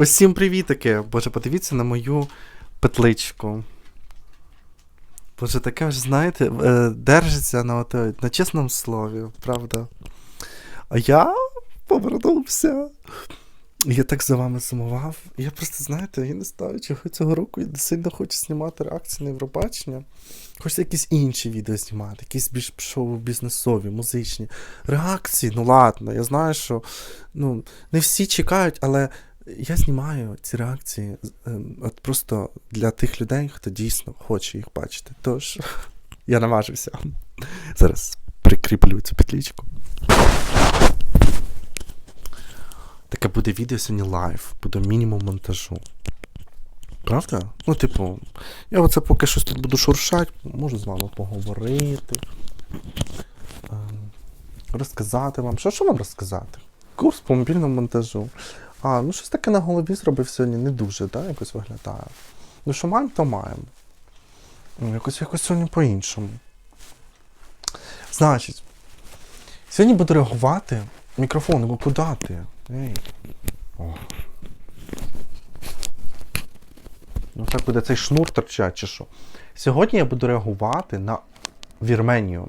Усім привітики! Боже, подивіться на мою петличку. Боже, таке ж, знаєте, е, держиться на, ото- на чесному слові, правда. А я повернувся. Я так за вами сумував. Я просто, знаєте, я не знаю, чого цього року я сильно хочу знімати реакції на Євробачення. Хочеться якісь інші відео знімати, якісь більш шоу-бізнесові, музичні. Реакції, ну ладно, я знаю, що ну, не всі чекають, але я знімаю ці реакції ем, от просто для тих людей, хто дійсно хоче їх бачити. Тож я наважився. Зараз прикріплю цю петлічку. Таке буде відео сьогодні лайв, буде мінімум монтажу. Правда? Ну, типу, я оце поки щось тут буду шуршати, можу з вами поговорити. ем, Розказати вам. Що, що вам розказати? Курс по мобільному монтажу. А, ну щось таке на голові зробив сьогодні не дуже, так, якось виглядає. Ну, що маємо, то маємо. Ну, якось якось сьогодні по-іншому. Значить, сьогодні буду реагувати. Мікрофон, ну куди ти? Ей. О. Ну так буде цей шнур торчать, чи що. Сьогодні я буду реагувати на Вірменію.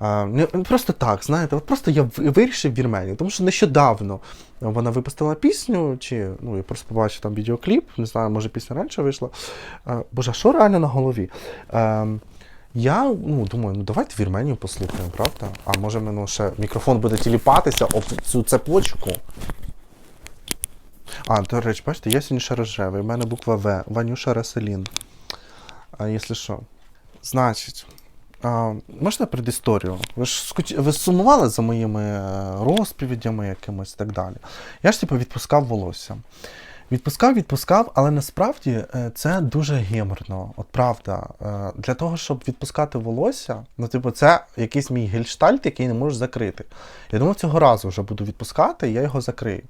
Не, не просто так, знаєте, от просто я вирішив Вірменію, тому що нещодавно вона випустила пісню, чи ну я просто побачив там відеокліп, не знаю, може пісня раніше вийшла. Боже, що реально на голові? Я ну, думаю, ну давайте Вірменію послухаємо, правда? А може ну, ще мікрофон буде тіліпатися об цю цепочку. А, до речі, бачите, я сьогодні ще рожевий, у мене буква В, Ванюша Раселін. А якщо що? Значить. А, можна предісторію? Ви ж ви сумували за моїми е, розповідями якимось і так далі. Я ж типу відпускав волосся. Відпускав, відпускав, але насправді е, це дуже геморно. От правда. Е, Для того, щоб відпускати волосся, ну, типу, це якийсь мій гельштальт, який не можеш закрити. Я думав, цього разу вже буду відпускати, і я його закрию.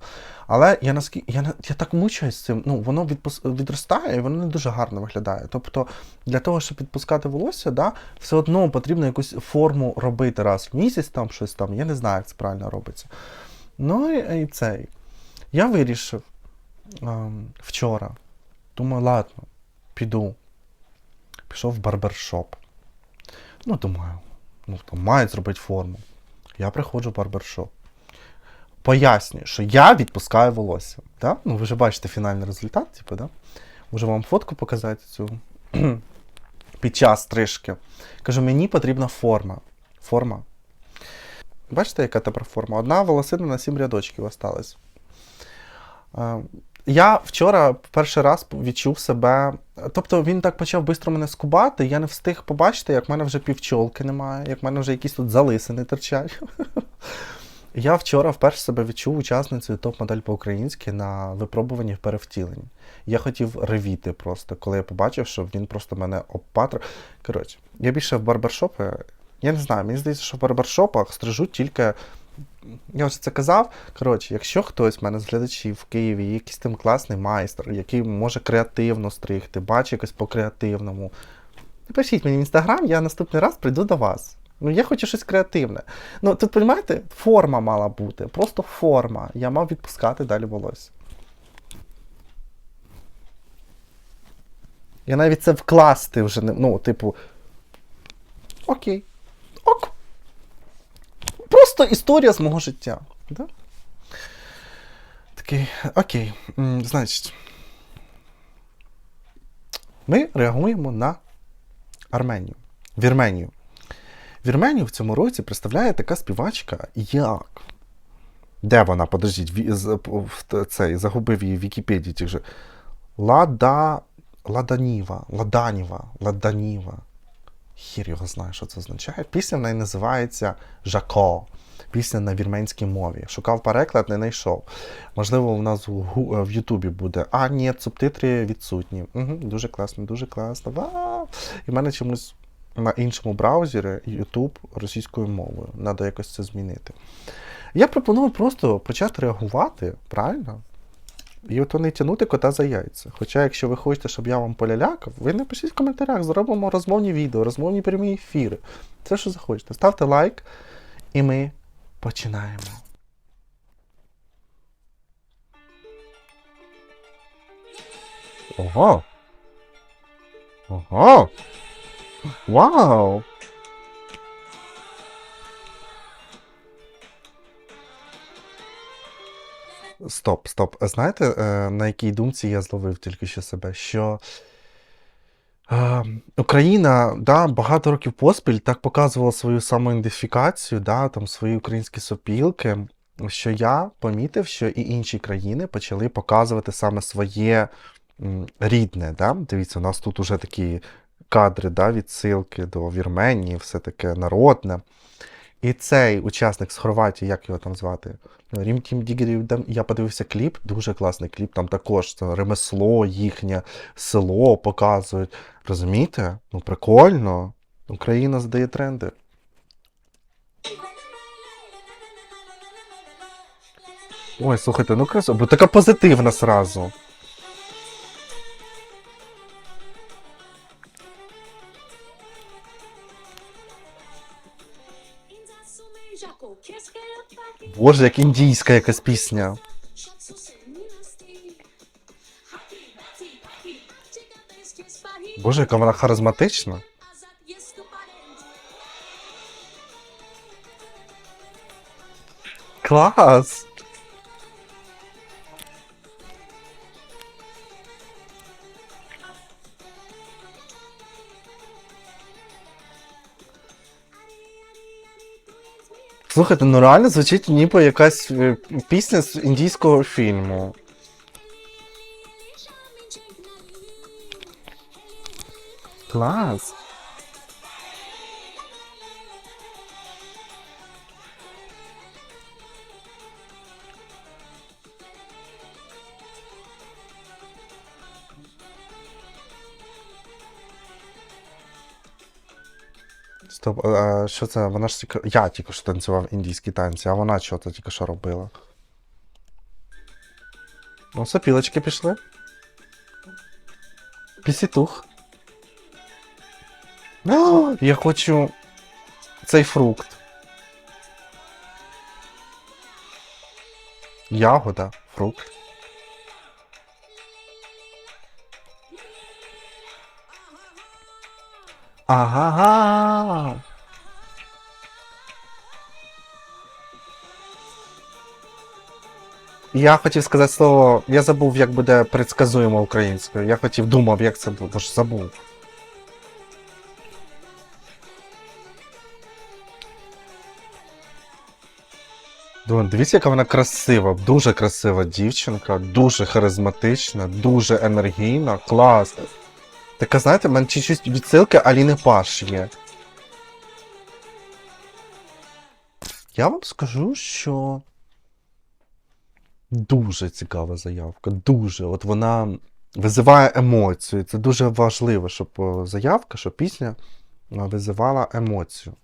Але я наскільки я, я так мучаюсь з цим, ну воно відпус... відростає і воно не дуже гарно виглядає. Тобто, для того, щоб відпускати волосся, да, все одно потрібно якусь форму робити раз в місяць, там щось там. Я не знаю, як це правильно робиться. Ну і, і цей. Я вирішив вчора. Думаю, ладно, піду. Пішов в барбершоп. Ну, думаю, ну там мають зробити форму. Я приходжу в барбершоп. Пояснюю, що я відпускаю волосся. Да? Ну, ви вже бачите фінальний результат, типу, да? Можу вам фотку показати цю під час стрижки. Кажу, мені потрібна форма. Форма. Бачите, яка тепер форма? Одна волосина на сім рядочків осталась. Я вчора перший раз відчув себе. Тобто він так почав швидко мене скубати, я не встиг побачити, як в мене вже півчолки немає, як в мене вже якісь тут залисини торчать. Я вчора вперше себе відчув учасницею топ-модель по-українськи на випробуванні в перевтіленні. Я хотів ревіти просто, коли я побачив, що він просто мене обпатрив. Коротше, я більше в барбершопи. Я не знаю, мені здається, що в барбершопах стрижуть тільки. Я вже це казав. Коротше, якщо хтось в мене з глядачів в Києві, якийсь там класний майстер, який може креативно стригти, бачить якось по креативному. Напишіть мені в інстаграм, я наступний раз прийду до вас. Ну, я хочу щось креативне. Ну, тут, розумієте, форма мала бути. Просто форма. Я мав відпускати далі волосся. Я навіть це вкласти вже не. Ну, типу. Окей. Просто історія з мого життя. Да? Такий, окей. Значить. Ми реагуємо на Арменію. Вірменію. Вірменію в цьому році представляє така співачка, як. Де вона? Подождіть, загубив її в Вікіпедії. Лада. Ладаніва. Ладаніва. Ладаніва. Хір його знає, що це означає. Пісня в неї називається Жако. Пісня на вірменській мові. Шукав переклад, не знайшов. Можливо, у нас в, Ютубі буде. А, ні, субтитри відсутні. Угу, дуже класно, дуже класно. Вау! І в мене чомусь на іншому браузері YouTube російською мовою. Треба якось це змінити. Я пропоную просто почати реагувати, правильно? І от не тягнути кота за яйця. Хоча, якщо ви хочете, щоб я вам полялякав, ви напишіть в коментарях, зробимо розмовні відео, розмовні прямі ефіри. Це що захочете. Ставте лайк, і ми починаємо. Ого. Ого. Вау. Стоп, стоп. Знаєте, е, на якій думці я зловив тільки що себе? Що е, Україна да, багато років поспіль так показувала свою самоідентифікацію, да, там, свої українські сопілки, що я помітив, що і інші країни почали показувати саме своє рідне. Да? Дивіться, у нас тут уже такі кадри, да, відсилки до Вірменії, все таке народне. І цей учасник з Хорватії, як його там звати? Рім Тім Дігерів, я подивився кліп, дуже класний кліп. Там також це ремесло їхнє, село показують. Розумієте? Ну прикольно. Україна здає тренди. Ой, слухайте, ну красиво, бо така позитивна сразу. Боже, як індійська якась пісня. Боже, яка вона харизматична. Клас! Слухайте, ну реально звучить ніби якась е, пісня з індійського фільму. Клас. Стоп, а що це? Вона ж тільки. Я тільки що танцював індійські танці, а вона що то тільки що робила? Ну, сопілочки пішли. Пісітух. О, я хочу цей фрукт. Ягода, фрукт. Ага. Я хотів сказати слово. Я забув, як буде предсказуємо українською. Я хотів думав, як це буде, ж забув. Дивіться, яка вона красива, дуже красива дівчинка, дуже харизматична, дуже енергійна, клас. Така, знаєте, в мене чуть-чуть відсилки Аліни Паш є. Я вам скажу, що дуже цікава заявка. Дуже. От вона визиває емоцію. Це дуже важливо, щоб заявка, щоб пісня визивала емоцію.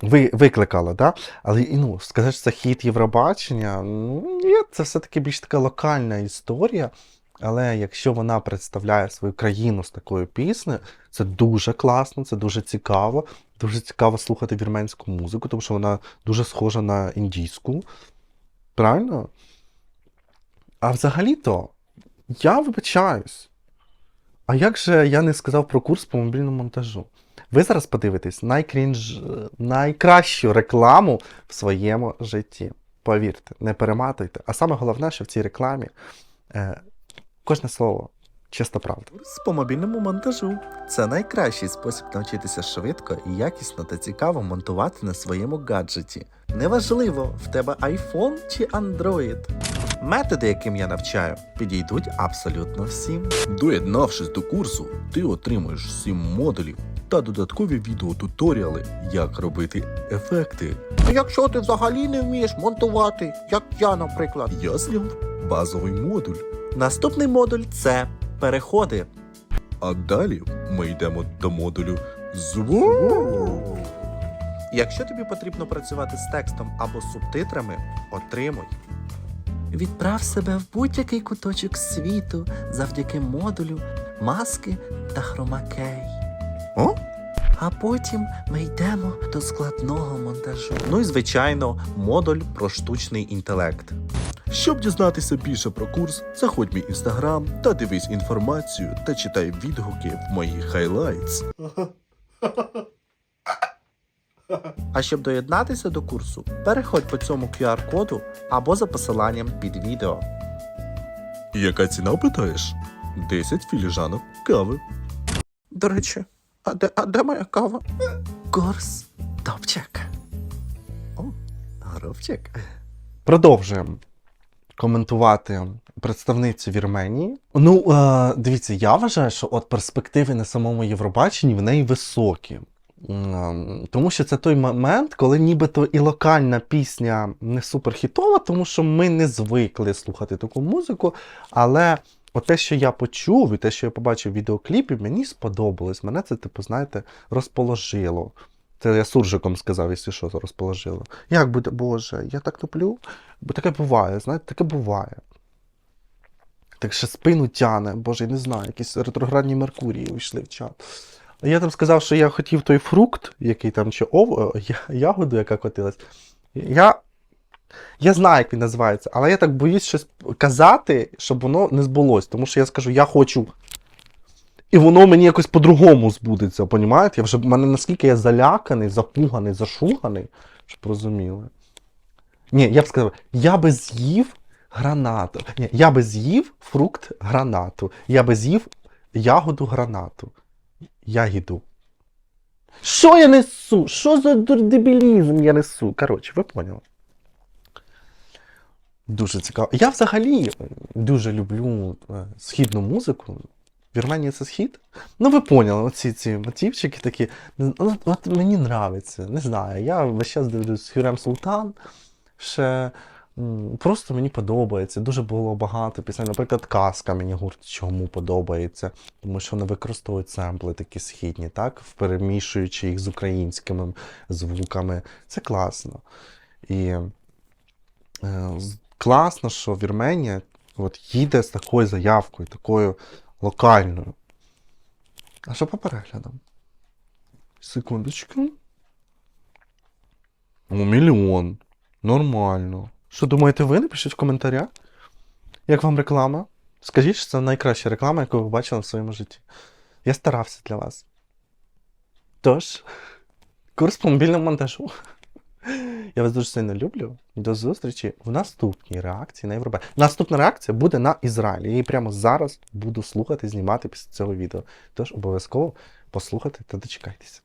Ви, викликала, да? Але ну, сказати, що це хід Євробачення, ну, ні, це все-таки більш така локальна історія. Але якщо вона представляє свою країну з такою піснею, це дуже класно, це дуже цікаво. Дуже цікаво слухати вірменську музику, тому що вона дуже схожа на індійську. Правильно? А взагалі-то, я вибачаюсь. А як же я не сказав про курс по мобільному монтажу? Ви зараз подивитесь найкрінж... найкращу рекламу в своєму житті. Повірте, не перематуйте. А саме головне, що в цій рекламі е, кожне слово чиста правда. Курс по мобільному монтажу це найкращий спосіб навчитися швидко і якісно та цікаво монтувати на своєму гаджеті. Неважливо, в тебе iPhone чи Android. Методи, яким я навчаю, підійдуть абсолютно всім. Доєднавшись до курсу, ти отримуєш 7 модулів та додаткові відеотуторіали, як робити ефекти. А якщо ти взагалі не вмієш монтувати, як я, наприклад. Я зняв базовий модуль. Наступний модуль це переходи. А далі ми йдемо до модулю звук. Якщо тобі потрібно працювати з текстом або субтитрами, отримуй. Відправ себе в будь-який куточок світу завдяки модулю маски та хромакей. О? А потім ми йдемо до складного монтажу. Ну і звичайно, модуль про штучний інтелект. Щоб дізнатися більше про курс, заходь в мій інстаграм та дивись інформацію та читай відгуки в моїх хайлайтс. А щоб доєднатися до курсу, переходь по цьому QR-коду або за посиланням під відео. Яка ціна питаєш? 10 філіжанок кави. До речі, а де, а де моя кава? Курс топчик. О, горобчик. Продовжуємо коментувати представницю Вірменії. Ну, е, дивіться, я вважаю, що от перспективи на самому Євробаченні в неї високі. Тому що це той момент, коли нібито і локальна пісня не суперхітова, тому що ми не звикли слухати таку музику. Але от те, що я почув, і те, що я побачив в відеокліпі, мені сподобалось. Мене це, типу, знаєте, розположило. Це я суржиком сказав, якщо що, розположило. Як буде, Боже, я так топлю? Бо таке буває, знаєте, таке буває. Так ще спину тяне, боже, я не знаю, якісь ретроградні Меркурії увійшли в чат. Я там сказав, що я хотів той фрукт, який там, чи ов... ягоду, яка котилась. Я... я знаю, як він називається, але я так боюсь щось казати, щоб воно не збулось. Тому що я скажу, я хочу. І воно мені якось по-другому збудеться, понімаєте? Я вже в мене наскільки я заляканий, запуганий, зашуганий, щоб розуміли. Ні, я б сказав, я би з'їв гранату. Ні, я би з'їв фрукт гранату. Я би з'їв ягоду гранату. Ягіду. Що я несу? Що за дур- дебілізм я несу? Коротше, ви поняли. Дуже цікаво. Я взагалі дуже люблю е, східну музику. Вірменія це схід? Ну, ви поняли, оці ці мотивчики такі. Ну, От, от мені нравиться. Не знаю. Я весь час дивлюсь Хюрем Султан. Ще просто мені подобається. Дуже було багато пісень. Наприклад, казка мені гурт чому подобається, тому що вони використовують семпли такі східні, так? перемішуючи їх з українськими звуками. Це класно. І е, класно, що Вірменія от, їде з такою заявкою, такою локальною. А що по переглядам? Секундочку. О, мільйон. Нормально. Що думаєте ви? Напишіть в коментарях. Як вам реклама? Скажіть, що це найкраща реклама, яку ви бачили в своєму житті. Я старався для вас. Тож, курс по мобільному монтажу. Я вас дуже сильно люблю. До зустрічі в наступній реакції на Європа. Наступна реакція буде на Ізраїль. Я її прямо зараз буду слухати, знімати після цього відео. Тож обов'язково послухайте та дочекайтеся.